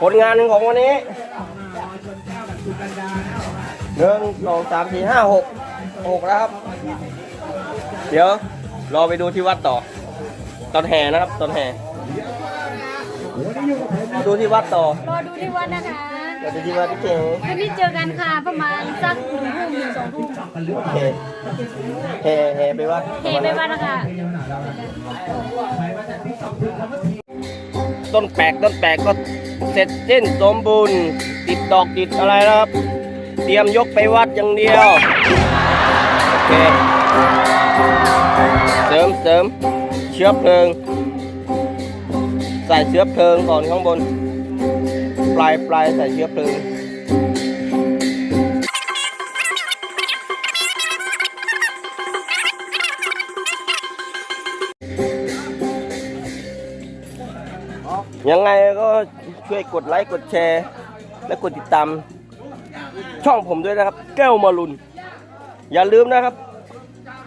ผลงานหนึ่งของวันนี้หนึ่งสองสามสี่ห้าหกหกแล้วครับ เดี๋ยวรอไปดูที่วัดต่อ ตอนแห่นะครับ ตอนแห่ดูที่วัดต่อรอดูที่วัดนะคะเราจะที่วัดที่เก๋วันนี้เจอกันค่ะประมาณสักหนึ่งทุ่มหรือสองทุ่มโอเคแห่แห่ไปวัดเฮไปวัดนะคะ ต้นแปลกต้นแปลกก็เสร็จสิ้นสมบูรณ์ติดดอกติดอะไรนะครับ เตรียมยกไปวัดอย่างเดียว โอเค เสริมเสริมเชื้อเพลิง ใส่เชื้อเพลิงก่อนข้างบน ปลายปลายใส่เชื้อเพลิง ยังไงก็ช่วยกดไลค์กดแชร์ และกดติดตาม ช่องผมด้วยนะครับ แก้วมารุน อย่าลืมนะครับ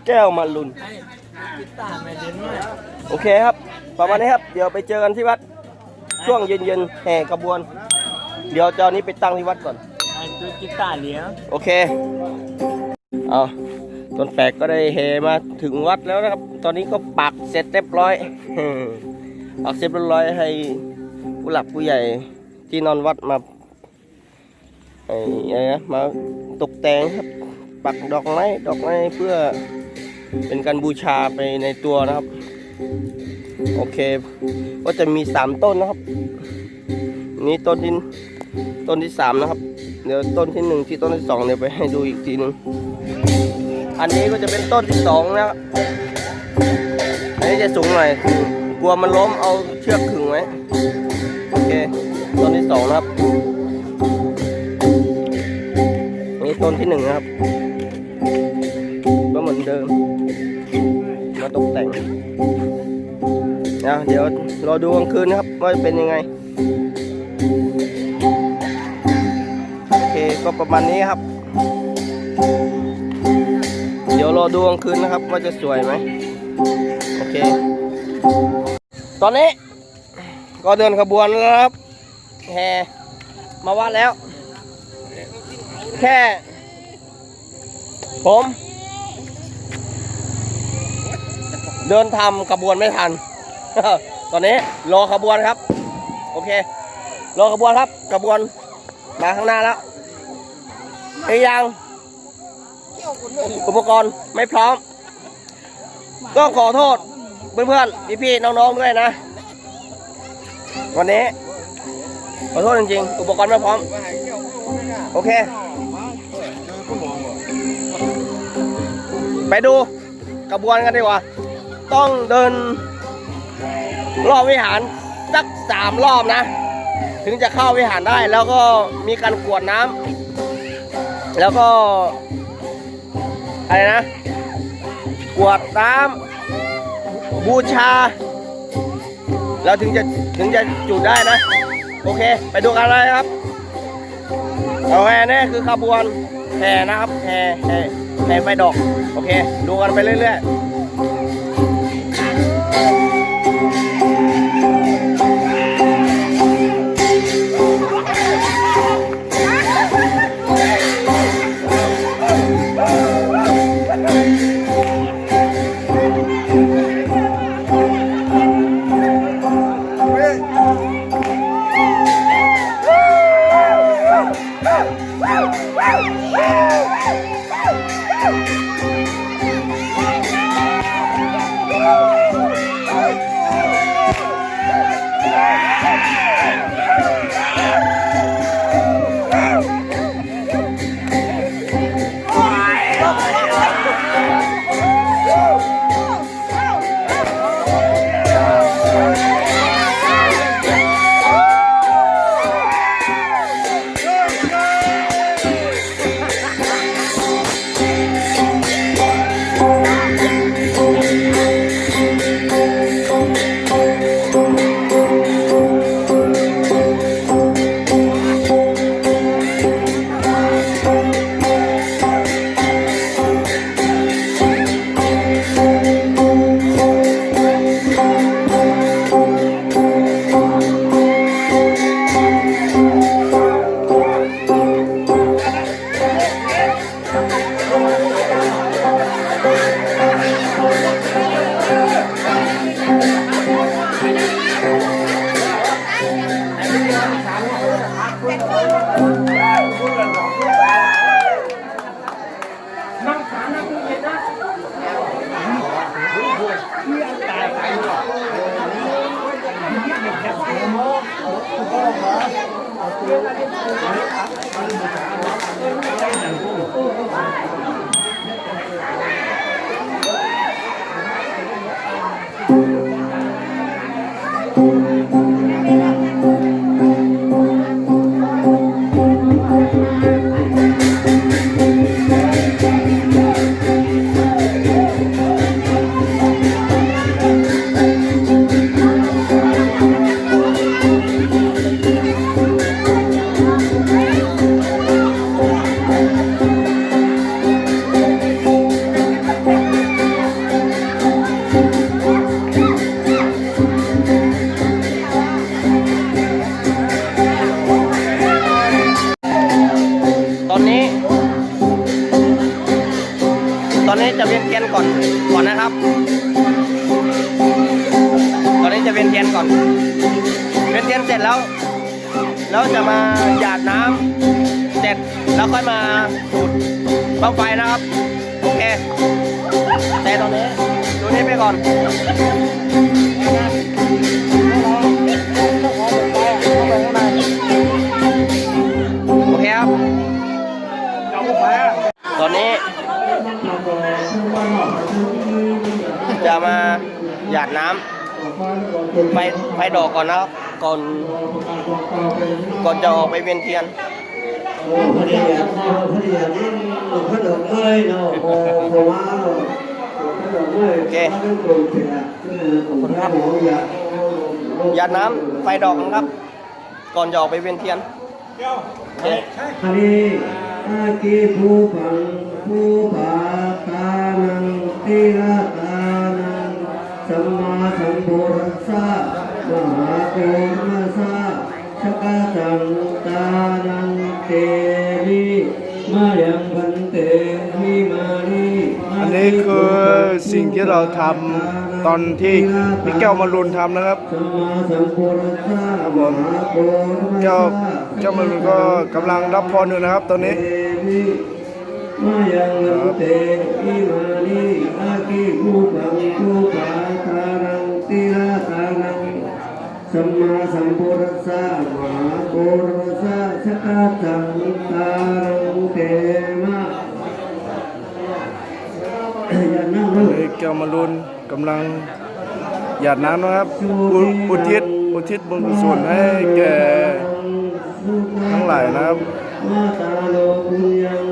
แก้วมารุน โอเคครับ ประมาณนี้ครับ เดี๋ยวไปเจอกันที่วัด ช่วงเย็นๆแห่กระบวน เดี๋ยวเจ้านี้ไปตั้งที่วัดก่อนดูกีตาร์เลี้ยงโอเค เอาต้นแปลกก็ได้เฮมาถึงวัดแล้วนะครับ ตอนนี้ก็ปักเสร็จเรียบร้อยปักเสร็จเรียบร้อยให้ ผู้หลักผู้ใหญ่ที่นอนวัดมาไอ้อะไรนะมาตกแต่งครับปักดอกไม้ดอกไม้เพื่อเป็นการบูชาไปในตัวนะครับ โอเค ก็จะมีสามต้นนะครับ นี่ต้นที่ต้นที่สามนะครับ เดี๋ยวต้นที่หนึ่งที่ต้นที่สองเดี๋ยวไปให้ดูอีกทีหนึ่งอันนี้ก็จะเป็นต้นที่สองนะครับอันนี้จะสูงหน่อยคือกลัวมันล้มเอาเชือกขึงไว้ ต้นที่สองนะครับ นี่ต้นที่หนึ่งนะครับ ก็เหมือนเดิม มาตกแต่งนะเดี๋ยวรอดูกลางคืนนะครับ ว่าจะเป็นยังไง โอเคก็ประมาณนี้ครับ เดี๋ยวรอดูกลางคืนนะครับ ว่าจะสวยไหมโอเค ตอนนี้ ก็เดินขบวนแล้วครับแห่มาวัดแล้ว แค่ ผม เดินทำขบวนไม่ทัน ตอนนี้รอขบวนครับ โอเค รอขบวนครับขบวนมาข้างหน้าแล้วไอ้ยัง อุปกรณ์ไม่พร้อม ก็ขอโทษเพื่อนๆ พี่ๆ น้องๆ ด้วยนะ วันนี้ขอโทษจริงๆ อุปกรณ์ไม่พร้อม โอเค ไปดูกระบวนกันดีกว่า ต้องเดิน รอบวิหารสักสามรอบนะ ถึงจะเข้าวิหารได้แล้วก็มีการกวดน้ำแล้วก็อะไรนะ กวดน้ำบูชา เราถึงจะถึงจะจุดได้นะ โอเค ไปดูกันเลยครับเอาแห่นี่คือขบวนแห่นะครับแห่แห่แห่ไฟดอก โอเค ดูกันไปเรื่อยๆ ดูนี่ไปก่อนโอเคครับตอนนี้ จะมาหยาดน้ำไฟไฟดอกก่อนนะครับ ก่อน ก่อนจะออกไปเวียนเทียนโอ้พอดีพอดีอะมันพอดอกเอ้ยเนาะโอ้โหว่าเอ้ย โอเคมันก็เสียผมครับผมอยากหยาดน้ำไฟดอกนะครับ ก่อนจะออกไปเวียนเทียนโอเคอันนี้อากีผู้ฟังผู้ปาตานังติราตานังสัมมาสัมพุทธัสสะมหาโกมั เราทำตอนที่พี่แก้วมารุนทำนะครับสัมมาสัมพุทธัสสะครับผมแก้วแก้วมารุนก็กำลังรับพรอยู่นะครับ ตอนนี้สัมมาสัมพุทธัสสะมหาโกรัสสะชะกะจังตานังเตมะ ก้วมารุนกำลังหยาดน้ำนะครับอุอุทิศอุทิศบุญกุศลให้แก่ทั้งหลายนะครับมาตาโลกุญยัง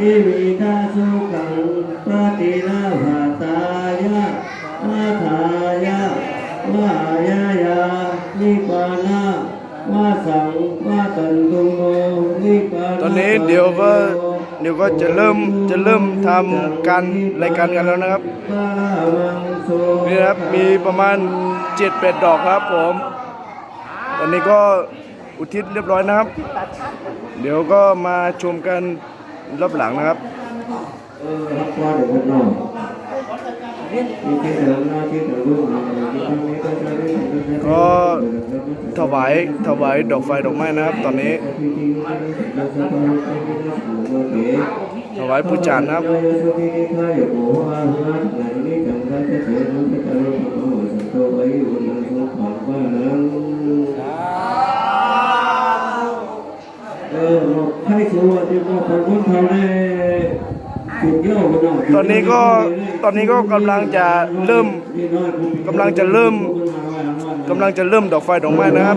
อิมิตาสุขังปฏิลาภาตายะมาทายะวายายานิปานะวาสังวาตันตุโมนิปานะตอนนี้เดี๋ยวก็ เดี๋ยวก็จะเริ่มจะเริ่มทำการรายการกันแล้วนะครับนี่นะครับมีประมาณเจ็ดแปดดอกครับผมตอนนี้ก็อุทิศเรียบร้อยนะครับ เดี๋ยวก็มาชมกันรอบหลังนะครับเออรับว่าเดี๋ยวคนนอกมีที่เดิมหน้าที่เดิมรูปหน้าที่ตรงนี้ ก็ถวายถวายดอกไฟดอกไม้นะครับ ตอนนี้ ถวายผู้จานนะครับเออให้สวัสดีครับผมคนไทยได้สุดยอดไปหน่อยตอนนี้ก็ตอนนี้ก็กำลังจะเริ่มกำลังจะเริ่ม กำลังจะเริ่มดอกไฟดอกไม้นะครับ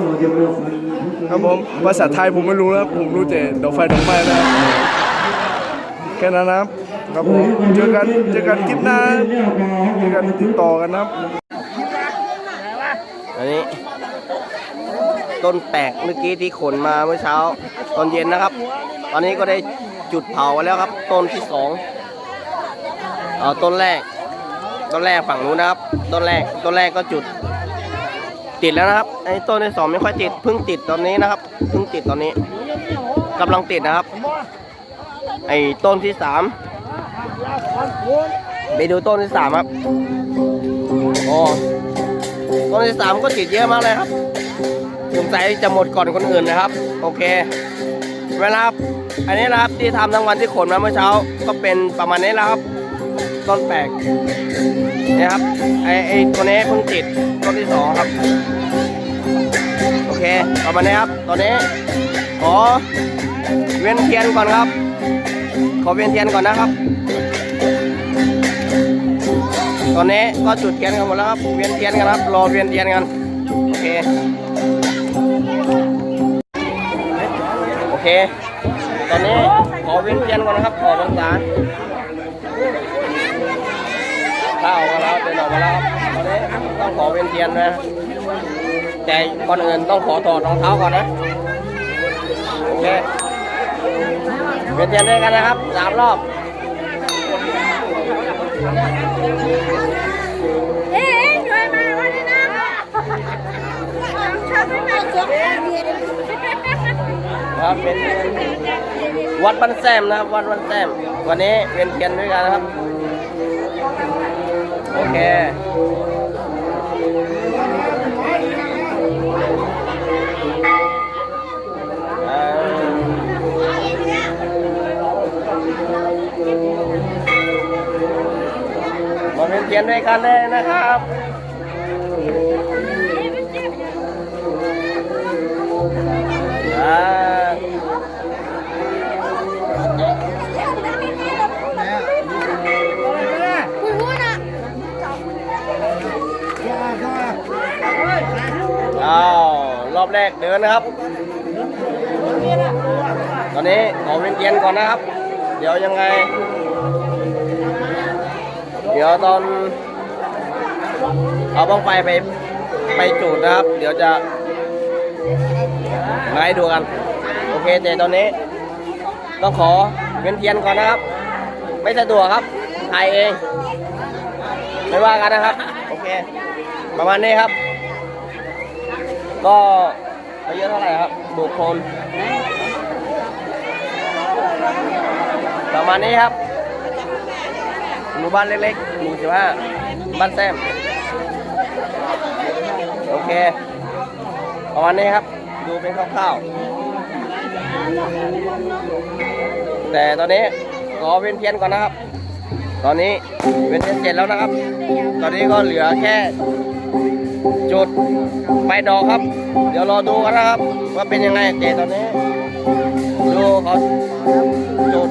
ครับผมภาษาไทยผมไม่รู้นะผมรู้แต่ดอกไฟดอกไม้นะครับแค่นั้นนะครับครับผมเจอกันเจอกันคลิปหน้าเจอกันติดต่อกันนะครับอันนี้ต้นแปลกเมื่อกี้ที่ขนมาเมื่อเช้าตอนเย็นนะครับ ตอนนี้ก็ได้จุดเผาแล้วครับ ต้นที่สองเอาต้นแรก ต้นแรกฝั่งนู้นนะครับ ต้นแรกต้นแรกก็จุด ติดแล้วนะครับไอ้ต้นที่สองไม่ค่อยติดเพิ่งติดตอนนี้นะครับเพิ่งติดตอนนี้กำลังติดนะครับ ไอ้ต้นที่สามไปดูต้นที่สามครับโอ๋อต้นที่สามก็ติดเยอะมากเลยครับสงสัยจะหมดก่อนคนอื่นนะครับ โอเคเวลาครับอันนี้นะครับที่ทำทั้งวันที่ขนมาเมื่อเช้าก็เป็นประมาณนี้แล้วครับ ต้นแปลกนี่ครับไอไอตัวนี้เพิ่งติดต้นที่สองครับ โอเคประมาณนี้ครับตอนนี้ขอเวียนเทียนก่อนครับ ขอเวียนเทียนก่อนนะครับ ตอนนี้ก็จุดเทียนกันหมดแล้วครับเวียนเทียนกันครับรอเวียนเทียนกันโอเคโอเค ตอนนี้ขอเวียนเทียนก่อนนะครับขอพรรษา ถ้าออกมาแล้วเดินออกมาแล้วครับตอนนี้ต้องขอเวียนเทียนนะแต่ก่อนอื่นต้องขอถอดรองเท้าก่อนนะโอเคเวียนเทียนด้วยกันนะครับสามรอบเอ๊ะช่วยมาวันนี้นะชอบไม่มาจบครับเป็นวัดบ้านแซมนะครับวัดบ้านแซมวันนี้เวียนเทียนด้วยกันนะครับ เคมาเวียนเทียนด้วยกันเลยนะครับอ่า อบแรกเดินนะครับ ตอนนี้ขอเวียนเทียนก่อนนะครับ เดี๋ยวยังไง เดี๋ยวตอน เอาบ้องไฟไปไปจูดนะครับ เดี๋ยวจะมาให้ดูกัน โอเคแต่ตอนนี้ ต้องขอเวียนเทียนก่อนนะครับ ไม่สะดวกครับถ่ายเอง ไม่ว่ากันนะครับ โอเค ประมาณนี้ครับ ก็อายุเท่าไหร่ครับบุคคลประมาณนี้ครับหมู่บ้านเล็กๆหมู่สิบห้าบ้านแซมโอเคประมาณนี้ครับ ดูเป็นคร่าวๆแต่ตอนนี้ขอเวียนเทียนก่อนนะครับ ตอนนี้เวียนเทียนเสร็จแล้วนะครับ ตอนนี้ก็เหลือแค่ จุดไฟดอกครับ เดี๋ยวรอดูกันนะครับ ว่าเป็นยังไงแต่ตอนนี้ ดูเขาจุด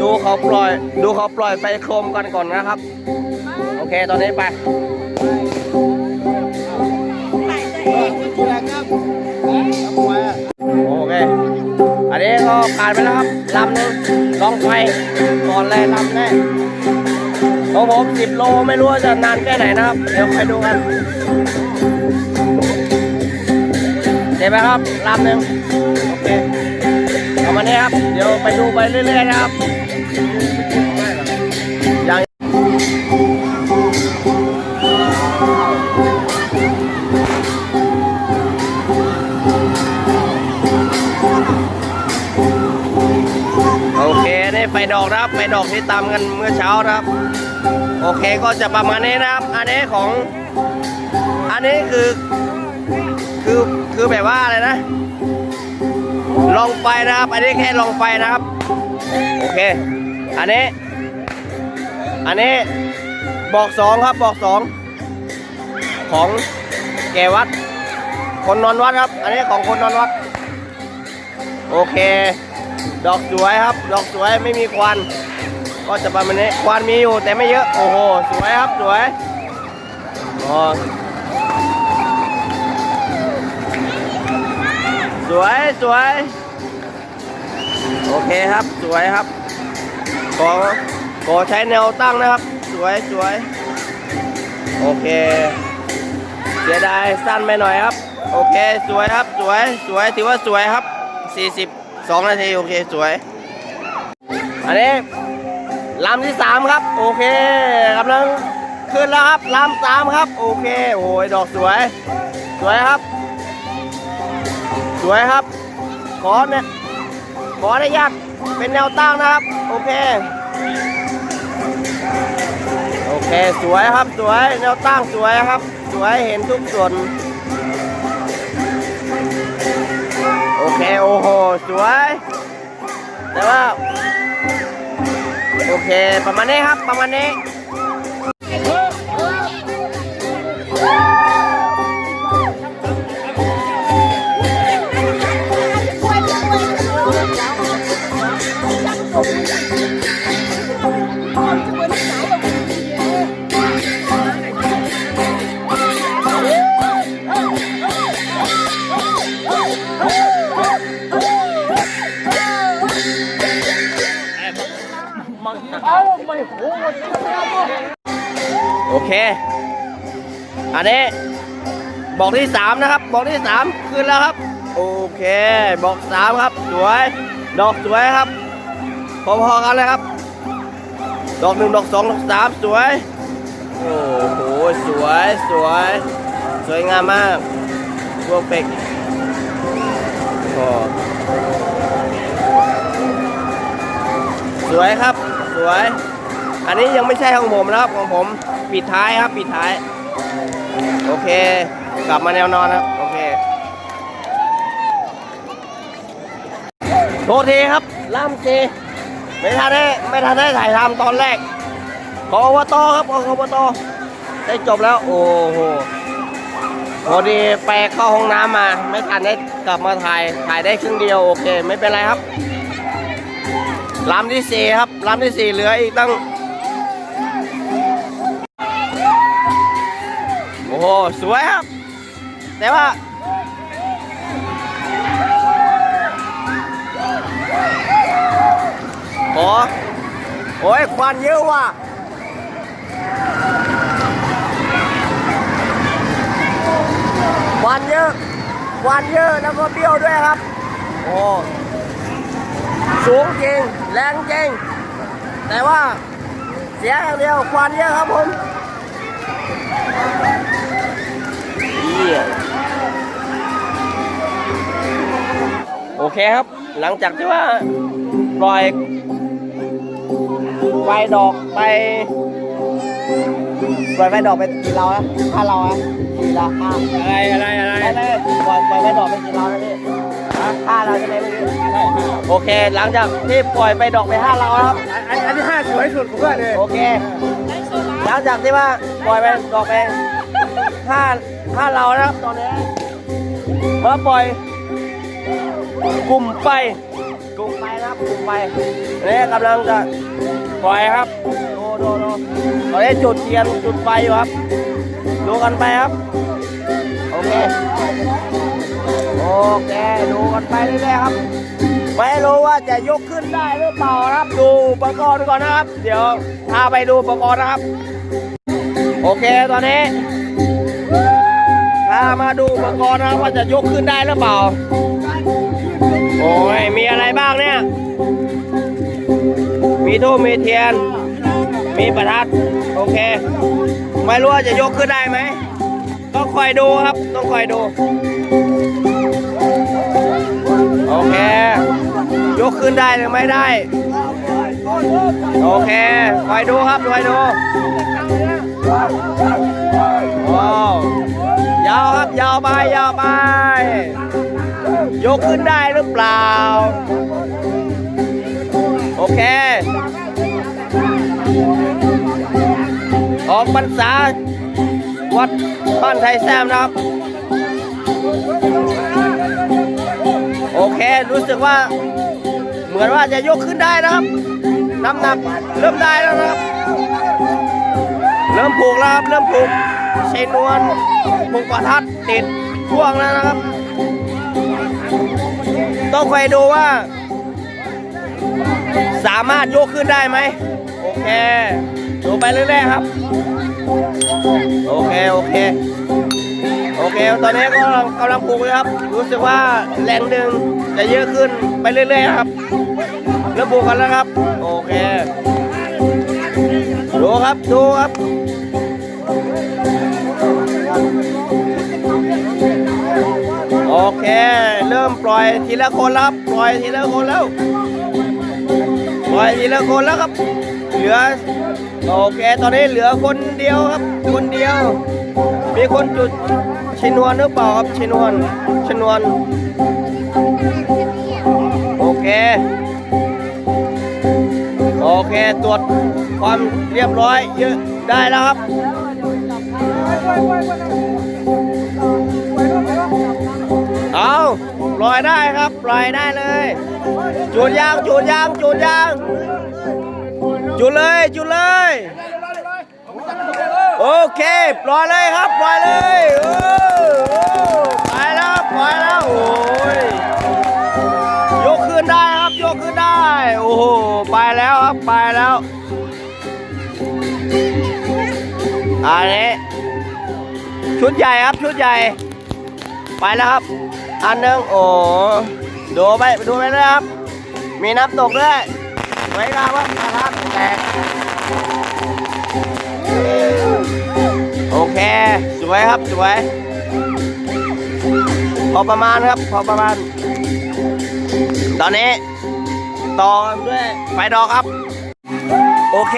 ดูเขาปล่อย ดูเขาปล่อยไฟโคมกันก่อนนะครับ โอเคตอนนี้ไปโอเค อันนี้ก็ผ่านไปแล้วครับลำหนึ่งลองไฟก่อนเลยลำแรก ของผมสิบโลไม่รู้ว่าจะนานแค่ไหนนะครับ เดี๋ยวไปดูกันเจ็บไหมครับลำหนึ่งโอเคประมาณนี้ครับ เดี๋ยวไปดูไปเรื่อยๆนะครับอย่างโอเคนี่ไฟดอกนะครับ ดอกที่ตามกันเมื่อเช้านะครับ โอเคก็จะประมาณนี้นะครับ อันนี้ของ อันนี้คือคือคือแบบว่าอะไรนะ ลองไฟนะครับ อันนี้แค่ลองไฟนะครับ โอเค อันนี้ อันนี้บอกสองครับบอกสองของแกวัด คนนอนวัดครับ อันนี้ของคนนอนวัด โอเค ดอกสวยครับ ดอกสวยไม่มีควัน ก็จะประมาณนี้ควันมีอยู่แต่ไม่เยอะ โอ้โห สวยครับ สวยอ๋อสวยสวย โอเคครับ สวยครับขอขอใช้แนวตั้งนะครับ สวยสวย โอเค เสียดายสั้นไปหน่อยครับ โอเค สวยครับ สวย สวย ถือว่าสวยครับ 42นาที โอเค สวย อันนี้ลำที่3ครับ โอเคกำลังขึ้นแล้วครับลำสามครับ โอเค โอ้ยดอกสวย สวยครับ สวยครับ ขอเนี่ยขออนุญาตเป็นแนวตั้งนะครับ โอเค โอเค สวยครับ สวย แนวตั้งสวยครับ สวยเห็นทุกส่วน เคโอ้โห สวย แต่ว่า โอเค ประมาณนี้ครับ ประมาณนี้ โอเค อันนี้บอกที่สามนะครับ บอกที่สามขึ้นแล้วครับ โอเค บอกสามครับ สวย ดอกสวยครับพอๆกันเลยครับ ดอกหนึ่งดอกสองดอกสามสวย โอ้โห สวยสวย สวยงามมากพวกเป็กโอ้สวยครับ สวย อันนี้ยังไม่ใช่ของผมนะครับของผมปิดท้ายครับปิดท้าย โอเค กลับมาแนวนอนครับโอเคโทษทีครับล่ามเจไม่ทันได้ไม่ทันได้ถ่ายทำตอนแรกขออบตครับขออบตได้จบแล้วโอ้โหพอดีไปเข้าห้องน้ำมา ไม่ทันได้กลับมาถ่ายถ่ายได้ครึ่งเดียวโอเค ไม่เป็นไรครับ ลำที่สี่ครับลำที่สี่เหลืออีกตั้ง โอ้โห สวยครับ แต่ว่าขอโอ้ยควันเยอะว่ะควันเยอะควันเยอะแล้วก็เบี้ยวด้วยครับ โอ้ สูงจริงแรงจริงแต่ว่าเสียอย่างเดียวควันเยอะครับผมโอเคครับ หลังจากที่ว่าปล่อยไฟดอกไปปล่อยไฟดอกไปกี่เราอะห้าเราอะกี่เราห้าอะไรอะไรอะไรไม่ไปล่อยไฟดอกไปกี่เราแล้วพี่ ห้าเราใช่ไหมเมื่อกี้โอเค หลังจากที่ปล่อยไฟดอกไปห้าเราแล้วครับ อันอันที่ห้าสวยสุดผมว่าเลยโอเค หลังจากที่ว่าปล่อยไปดอกไปห้าห้าเรานะครับตอนนี้มาปล่อย กลุ่มไฟกลุ่มไฟนะครับกลุ่มไฟนี่กำลังจะปล่อยครับดูดูดูตอนนี้จุดเทียนจุดไฟอยู่ครับ ดูกันไปครับ โอเคโอ เคดูกันไปเรื่อยๆครับ ไม่รู้ว่าจะยกขึ้นได้หรือเปล่าครับ ดูอุปกรณ์ก่อนนะครับ เดี๋ยวพาไปดูอุปกรณ์นะครับ โอเคตอนนี้พามาดูอุปกรณ์นะครับว่าจะยกขึ้นได้หรือเปล่า โอ้ยมีอะไรบ้างเนี่ย มีทูบมีเทียน มีประทัด โอเค ไม่รู้ว่าจะยกขึ้นได้ไหมต้องคอยดูครับ ต้องคอยดู โอเค ยกขึ้นได้หรือไม่ได้ โอเคคอยดูครับคอยดูว้าวยาวครับยาวไปยาวไป ยกขึ้นได้หรือเปล่า โอเค ออกพรรษาวัดบ้านไทยแซมนะครับ โอเครู้สึกว่า เหมือนว่าจะยกขึ้นได้นะครับ น้ำหนักเริ่มได้แล้วนะครับ เริ่มผูกแล้วครับเริ่มผูกเชนวนผูกประทัดติดพ่วงแล้วนะครับ ต้องคอยดูว่า สามารถยกขึ้นได้ไหมโอเคดูไปเรื่อยๆครับ โอเค โอเค โอเค ตอนนี้ก็กำลังกำลังปลูกเลยครับ รู้สึกว่าแรงดึง จะเยอะขึ้นไปเรื่อยๆครับเริ่มปลูกกันแล้วครับ โอเค ดูครับดูครับโอเค เริ่มปล่อยทีละคนแล้วครับปล่อยทีละคนแล้ว ปล่อยทีละคนแล้วครับ เหลือ โอเค ตอนนี้เหลือคนเดียวครับ คนเดียว มีคนจุดชินวนหรือเปล่าครับชินวนชินวน โอเค โอเค ตรวจความเรียบร้อยเยอะได้แล้วครับ เอาลอยได้ครับลอยได้เลยจุดยางจุดยางจุดยางจุดเลยจุดเลย โอเคปล่อยเลยครับปล่อยเลย ไปแล้ว ปล่อยแล้ว แล้วครับ ไปแล้ว อันนี้ ชุดใหญ่ครับ ชุดใหญ่ ไปแล้วครับ อันหนึงโอ้ดูไปดูไปเลยครับ มีน้ำตกด้วยไว้งามครับนะครับแตกโอเค สวยครับ สวย พอประมาณครับ พอประมาณ ตอนนี้ ต่อด้วยไฟดอกครับ โอเค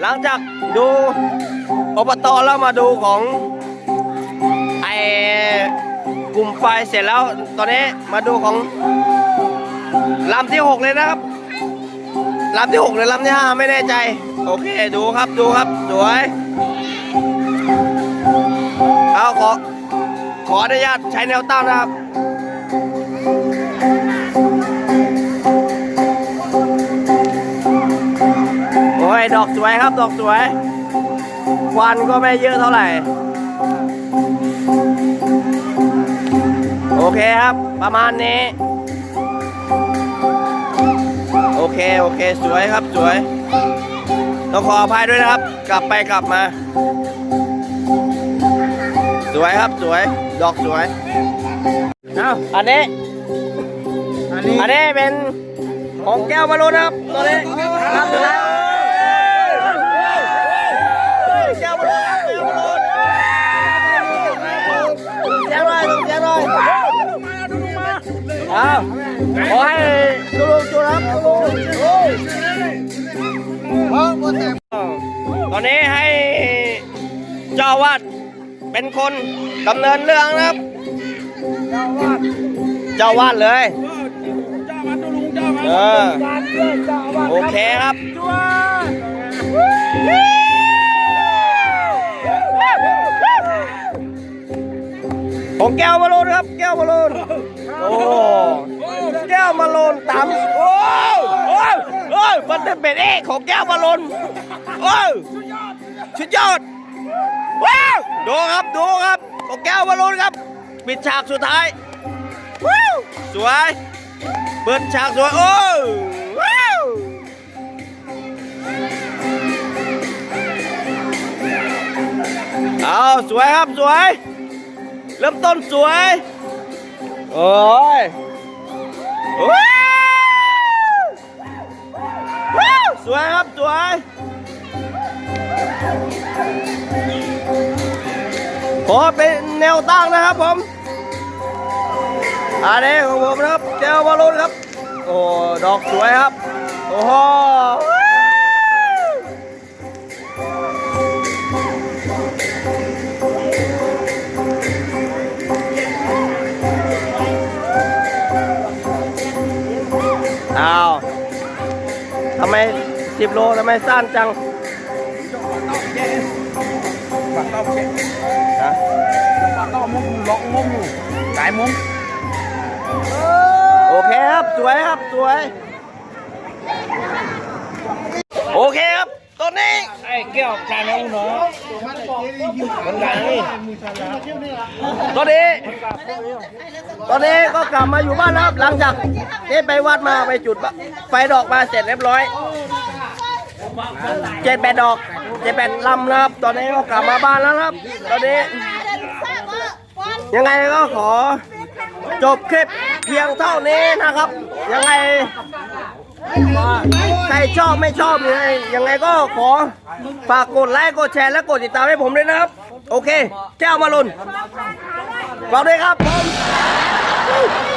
หลังจากดูอบตแล้วมาดูของไอ้กลุ่มไฟเสร็จแล้ว ตอนนี้มาดูของลำที่ 6 เลยนะครับลำที่ 6 หรือลำที่ 5 ไม่แน่ใจ โอเคดูครับดูครับสวยเอาขอขออนุญาตใช้แนวตั้งนะครับ อ้ยดอกสวยครับ ดอกสวย ควันก็ไม่เยอะเท่าไหร่ โอเคครับ ประมาณนี้ โอเค โอเค สวยครับ สวย ต้องขออภัยด้วยนะครับ กลับไปกลับมา สวยครับ สวย ดอกสวย เอาอันนี้ อันนี้อันนี้เป็นของแก้วมารุนครับ ตัวนี้ครับ อาขอให้ดูลุงจูนะครับดูลุงตอนนี้ให้เจ้าวาดเป็นคนดำเนินเรื่องนะครับ เจ้าอาวาดเลย เออ โอเคครับของแก้วมาโลนครับ แก้วมาโลน โอ้แก้วมาลนตามโอ้โอ้โอ้ยมันเป็นเอกของแก้วมาลนโอ้ชุดยอดว้าวดูครับดูครับของแก้วมาลนครับปิดฉากสุดท้ายว้าวสวยเปิดฉากสวยโอ้ว้าวเอาสวยครับสวย เริ่มต้นสวย โอ้ยว้าวว้าวสวยครับ สวยขอเป็นแนวตั้งนะครับผมอันนี้ของผมนะครับเจลบอลลูนครับ โอ้ ดอกสวยครับ โอ้โห สิบโลทำไมสั้นจังฮะก็มุมล็อกมุมอยู่สายมุมโอเคครับ สวยครับ สวย โอเคครับตอนนี้ไอ้แก้วจานแล้วเนาะมันไงตอนนี้ ตอนนี้ก็กลับมาอยู่บ้านแล้วครับหลังจากที่ไปวัดมาไปจุดไฟดอกมาเสร็จเรียบร้อย เจ็ดแปดดอกเจ็ดแปดลำนะครับ ตอนนี้ก็กลับมาบ้านแล้วนะครับ ตอนนี้ยังไงก็ขอ จบคลิปเพียงเท่านี้นะครับ ยังไงใครชอบไม่ชอบยังไงยังไงก็ขอฝากกดไลค์กดแชร์และกดติดตามให้ผมด้วยนะครับ โอเค แก้วมาลุนฝากด้วยครับผม